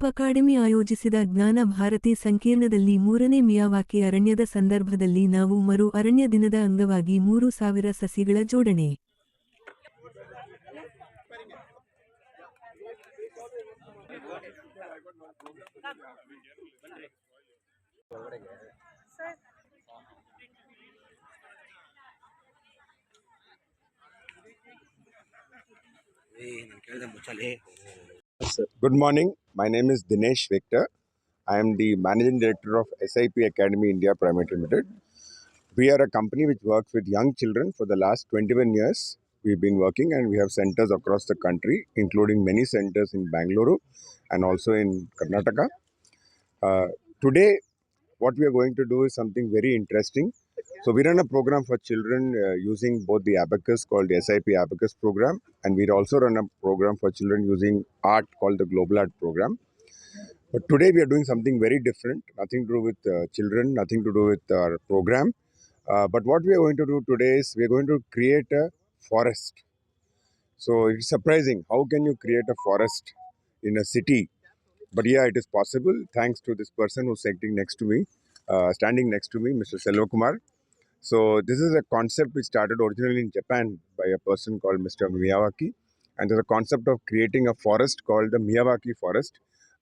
Academy ಆಯೋಜಿಸಿದ ಜ್ಞಾನ ಭಾರತಿ ಸಂಕೀರ್ಣದಲ್ಲಿ ಮೂರನೇ ಮಿಯಾವಾಕಿ ಅರಣ್ಯದ ಸಂದರ್ಭದಲ್ಲಿ ನಾವು ಮರು ಅರಣ್ಯ ದಿನದ ಅಂಗವಾಗಿ ಮೂರು ಸಾವಿರ ಸಸಿಗಳ ಜೋಡಣೆ good morning. My name is Dinesh Victor. I am the Managing Director of SIP Academy India Private Limited. We are a company which works with young children for the last 21 years. We've been working and we have centers across the country, including many centers in Bangalore and also in Karnataka. Uh, today, what we are going to do is something very interesting. So we run a program for children uh, using both the abacus called the SIP abacus program, and we also run a program for children using art called the global art program. But today we are doing something very different, nothing to do with uh, children, nothing to do with our program. Uh, but what we are going to do today is we are going to create a forest. So it's surprising how can you create a forest in a city? But yeah, it is possible thanks to this person who's sitting next to me, uh, standing next to me, Mr. Selva Kumar. So this is a concept which started originally in Japan by a person called Mr. Miyawaki, and there's a concept of creating a forest called the Miyawaki forest,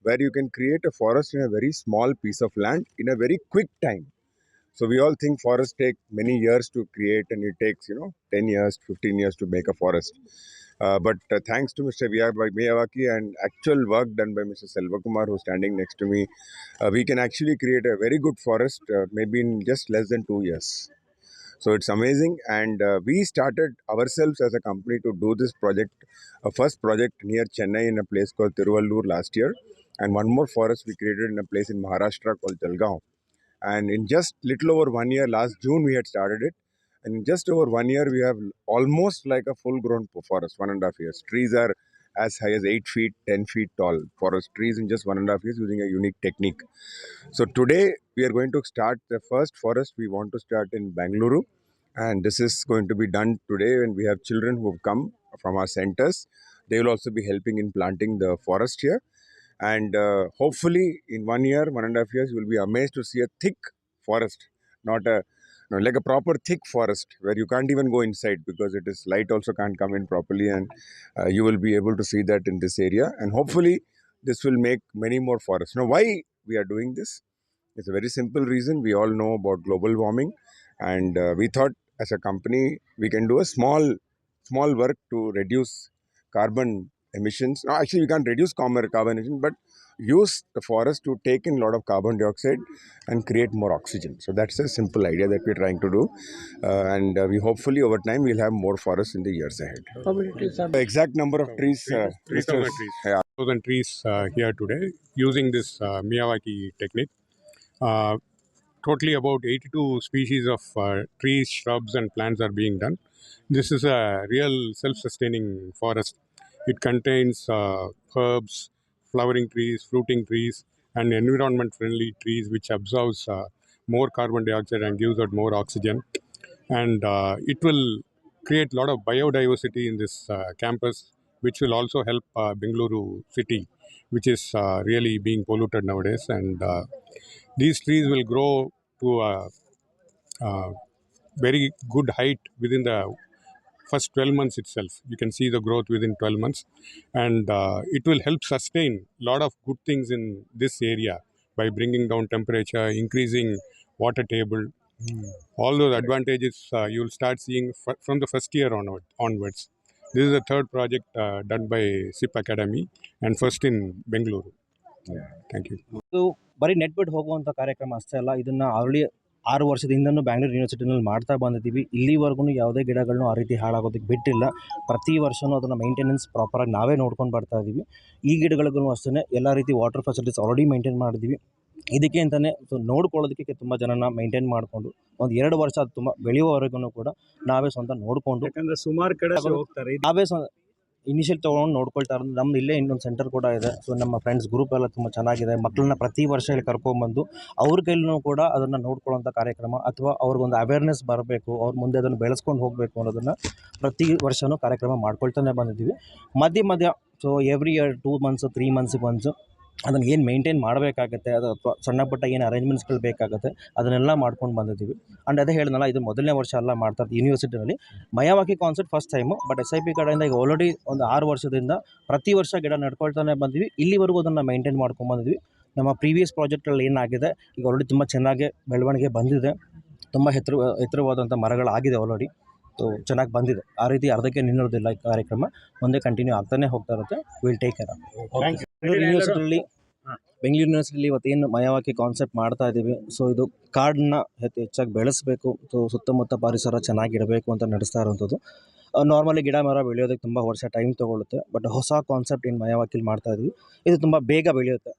where you can create a forest in a very small piece of land in a very quick time. So we all think forests take many years to create, and it takes you know 10 years, 15 years to make a forest. Uh, but uh, thanks to Mr. Miyawaki and actual work done by Mr. Selvakumar, who's standing next to me, uh, we can actually create a very good forest, uh, maybe in just less than two years. So it's amazing, and uh, we started ourselves as a company to do this project, a first project near Chennai in a place called Tiruvallur last year, and one more forest we created in a place in Maharashtra called Jalgaon. And in just little over one year, last June we had started it, and in just over one year we have almost like a full-grown forest, one and a half years. Trees are as high as eight feet, ten feet tall. Forest trees in just one and a half years using a unique technique. So today we are going to start the first forest we want to start in Bangalore and this is going to be done today when we have children who have come from our centers. They will also be helping in planting the forest here and uh, hopefully in one year, one and a half years, you will be amazed to see a thick forest, not a no, like a proper thick forest where you can't even go inside because it is light also can't come in properly and uh, you will be able to see that in this area and hopefully this will make many more forests. Now why we are doing this? It's a very simple reason. We all know about global warming, and uh, we thought as a company we can do a small, small work to reduce carbon emissions. No, actually, we can't reduce carbon carbon emissions, but use the forest to take in a lot of carbon dioxide and create more oxygen. So that's a simple idea that we're trying to do, uh, and uh, we hopefully over time we'll have more forests in the years ahead. How many trees are The exact number of trees. Uh, 3,000 Mr. trees. Yeah. 1,000 trees uh, here today using this uh, Miyawaki technique. Uh, totally about 82 species of uh, trees, shrubs, and plants are being done. This is a real self sustaining forest. It contains uh, herbs, flowering trees, fruiting trees, and environment friendly trees which absorbs uh, more carbon dioxide and gives out more oxygen. And uh, it will create a lot of biodiversity in this uh, campus, which will also help uh, Bengaluru city, which is uh, really being polluted nowadays. And uh, these trees will grow to a, a very good height within the first 12 months itself. You can see the growth within 12 months, and uh, it will help sustain a lot of good things in this area by bringing down temperature, increasing water table. All those advantages uh, you will start seeing from the first year onward, onwards. This is the third project uh, done by SIP Academy and first in Bengaluru. Thank you. ಇದು ಬರೀ net ಬಿಟ್ಟು ಹೋಗುವಂಥ ಕಾರ್ಯಕ್ರಮ ಅಷ್ಟೇ ಅಲ್ಲ ಇದನ್ನು already ಆರು ವರ್ಷದಿಂದನೂ ಬ್ಯಾಂಗ್ಳೂರು ಯೂನಿವರ್ಸಿಟಿನಲ್ಲಿ ಮಾಡ್ತಾ ಬಂದಿದ್ದೀವಿ ಇಲ್ಲಿವರೆಗೂ ಯಾವುದೇ ಗಿಡಗಳನ್ನು ಆ ರೀತಿ ಹಾಳಾಗೋದಕ್ಕೆ ಬಿಟ್ಟಿಲ್ಲ ಪ್ರತಿ ವರ್ಷವೂ ಅದನ್ನು ಮೈಂಟೆನೆನ್ಸ್ ಪ್ರಾಪರಾಗಿ ನಾವೇ ನೋಡ್ಕೊಂಡು ಬರ್ತಾ ಇದ್ದೀವಿ ಈ ಗಿಡಗಳಿಗೂ ಅಷ್ಟೇ ಎಲ್ಲ ರೀತಿ ವಾಟರ್ ಫೆಸಿಲಿಟೀಸ್ ಆಲ್ರೆಡಿ ಮೈಂಟೈನ್ ಮಾಡಿದ್ದೀವಿ ಇದಕ್ಕೆ ಅಂತಲೇ ಸೊ ನೋಡ್ಕೊಳ್ಳೋದಕ್ಕೆ ತುಂಬ ಜನನ ಮೈಂಟೈನ್ ಮಾಡಿಕೊಂಡು ಒಂದು ಎರಡು ವರ್ಷ ಅದು ತುಂಬ ಬೆಳೆಯುವವರೆಗೂ ಕೂಡ ನಾವೇ ಸ್ವಂತ ನೋಡಿಕೊಂಡು ಯಾಕಂದರೆ ಸುಮಾರು ಕಡೆ ಹೋಗ್ತಾರೆ. ನಾವೇ ಸ್ವ ಇನಿಷಿಯಲ್ ತೊಗೊಂಡು ನೋಡ್ಕೊಳ್ತಾ ಇರೋದು. ನಮ್ದು ಇಲ್ಲೇ ಇನ್ನೊಂದು ಸೆಂಟರ್ ಕೂಡ ಇದೆ. ಸೊ ನಮ್ಮ ಫ್ರೆಂಡ್ಸ್ ಗ್ರೂಪ್ ಎಲ್ಲ ತುಂಬ ಚೆನ್ನಾಗಿದೆ. ಮಕ್ಕಳನ್ನ ಪ್ರತಿ ವರ್ಷ ಇಲ್ಲಿ ಕರ್ಕೊಂಬಂದು ಅವ್ರ ಕೈಲೂ ಕೂಡ ಅದನ್ನು ನೋಡ್ಕೊಳ್ಳೋಂಥ ಕಾರ್ಯಕ್ರಮ ಅಥವಾ ಅವ್ರಿಗೊಂದು ಅವೇರ್ನೆಸ್ ಬರಬೇಕು ಅವ್ರ ಮುಂದೆ ಅದನ್ನು ಬೆಳೆಸ್ಕೊಂಡು ಹೋಗಬೇಕು ಅನ್ನೋದನ್ನು ಪ್ರತಿ ವರ್ಷವೂ ಕಾರ್ಯಕ್ರಮ ಮಾಡ್ಕೊಳ್ತಾನೆ ಬಂದಿದ್ದೀವಿ. ಮಧ್ಯ ಮಧ್ಯ so every year two months three ಮಂತ್ಸಿಗೆ once ಅದನ್ನು ಏನು ಮೇಂಟೈನ್ ಮಾಡಬೇಕಾಗತ್ತೆ, ಅದು ಅಥವಾ ಸಣ್ಣ ಪುಟ್ಟ ಏನು ಅರೇಂಜ್ಮೆಂಟ್ಸ್ಗಳು ಬೇಕಾಗುತ್ತೆ, ಅದನ್ನೆಲ್ಲ ಮಾಡ್ಕೊಂಡು ಬಂದಿದ್ದೀವಿ. ಆ್ಯಂಡ್ ಅದೇ ಹೇಳಿದ್ನಲ್ಲ, ಇದು ಮೊದಲನೇ ವರ್ಷ ಎಲ್ಲ ಮಾಡ್ತಾ ಇರೋದು ಯೂನಿವರ್ಸಿಟಿನಲ್ಲಿ Miyawaki concept first time but S I P ಕಡೆಯಿಂದ ಈಗ ಆಲ್ರೆಡಿ ಒಂದು ಆರು ವರ್ಷದಿಂದ ಪ್ರತಿ ವರ್ಷ ಗಿಡ ನಡ್ಕೊಳ್ತಾನೆ ಬಂದ್ವಿ. ಇಲ್ಲಿವರೆಗೂ ಅದನ್ನು ಮೇಂಟೈನ್ ಮಾಡ್ಕೊಂಡು ಬಂದಿದ್ವಿ ನಮ್ಮ ಪ್ರೀವಿಯಸ್ ಪ್ರಾಜೆಕ್ಟಲ್ಲಿ ಏನಾಗಿದೆ, ಈಗ ಆಲ್ರೆಡಿ ತುಂಬ ಚೆನ್ನಾಗಿ ಬೆಳವಣಿಗೆ ಬಂದಿದೆ. ತುಂಬ ಎತ್ತರ ಎತ್ತರವಾದಂಥ ಮರಗಳಾಗಿದೆ ಆಲ್ರೆಡಿ ಸೊ ಚೆನ್ನಾಗಿ ಬಂದಿದೆ. ಆ ರೀತಿ ಅರ್ಧಕ್ಕೆ ನಿಲ್ಲೋದಿಲ್ಲ ಈ ಕಾರ್ಯಕ್ರಮ. ಮುಂದೆ ಕಂಟಿನ್ಯೂ ಆಗ್ತಾನೆ ಹೋಗ್ತಾ ಇರುತ್ತೆ. ವಿಲ್ ಟೇಕ್ ಕೇರ್ ಬೆಂಗಳೂರು ಯೂನಿವರ್ಸಿಟಿಲಿ ಬೆಂಗಳೂರು ಯೂನಿವರ್ಸಿಟಿಲಿ ಇವತ್ತೇನು ಮಯವಾಕಿ ಕಾನ್ಸೆಪ್ಟ್ ಮಾಡ್ತಾ ಇದ್ದೀವಿ. ಸೊ ಇದು ಕಾಡನ್ನ ಹೆಚ್ಚು ಹೆಚ್ಚಾಗಿ ಬೆಳೆಸಬೇಕು. ಸೊ ಸುತ್ತಮುತ್ತ ಪರಿಸರ ಚೆನ್ನಾಗಿಡಬೇಕು ಅಂತ ನಡೆಸ್ತಾ ಇರೋವಂಥದ್ದು. ನಾರ್ಮಲಿ ಗಿಡ ಮರ ಬೆಳೆಯೋದಕ್ಕೆ ತುಂಬ ವರ್ಷ ಟೈಮ್ ತೊಗೊಳುತ್ತೆ. ಬಟ್ ಹೊಸ ಕಾನ್ಸೆಪ್ಟ್ ಏನು ಮಯವಾಕಿಲಿ ಮಾಡ್ತಾ ಇದ್ವಿ ಇದು ತುಂಬ ಬೇಗ ಬೆಳೆಯುತ್ತೆ.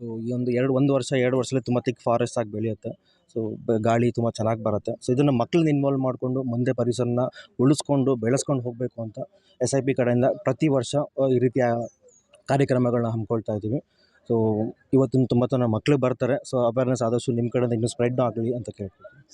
ಸೊ ಈ ಒಂದು ಎರಡು ಒಂದು ವರ್ಷ ಎರಡು ವರ್ಷದಲ್ಲಿ ತುಂಬ ತಿಕ್ ಫಾರೆಸ್ಟ್ ಆಗಿ ಬೆಳೆಯುತ್ತೆ. ಸೊ ಗಾಳಿ ತುಂಬ ಚೆನ್ನಾಗಿ ಬರುತ್ತೆ. ಸೊ ಇದನ್ನು ಮಕ್ಕಳನ್ನ ಇನ್ವಾಲ್ವ್ ಮಾಡಿಕೊಂಡು ಮುಂದೆ ಪರಿಸರನ ಉಳಿಸ್ಕೊಂಡು ಬೆಳೆಸ್ಕೊಂಡು ಹೋಗಬೇಕು ಅಂತ ಎಸ್ ಐ ಪಿ ಕಡೆಯಿಂದ ಪ್ರತಿ ವರ್ಷ ಈ ರೀತಿಯ ಕಾರ್ಯಕ್ರಮಗಳನ್ನ ಹಮ್ಮಿಕೊಳ್ತಾ ಇದ್ದೀವಿ. ಸೊ ಇವತ್ತಿನ ತುಂಬ ಜನ ಮಕ್ಕಳು ಬರ್ತಾರೆ. ಸೊ ಅವೇರ್ನೆಸ್ ಆದಷ್ಟು ನಿಮ್ಮ ಕಡೆಯಿಂದ ಇನ್ನೂ ಸ್ಪ್ರೆಡ್ ಆಗಲಿ ಅಂತ ಕೇಳ್ಕೊಳ್ತೀನಿ.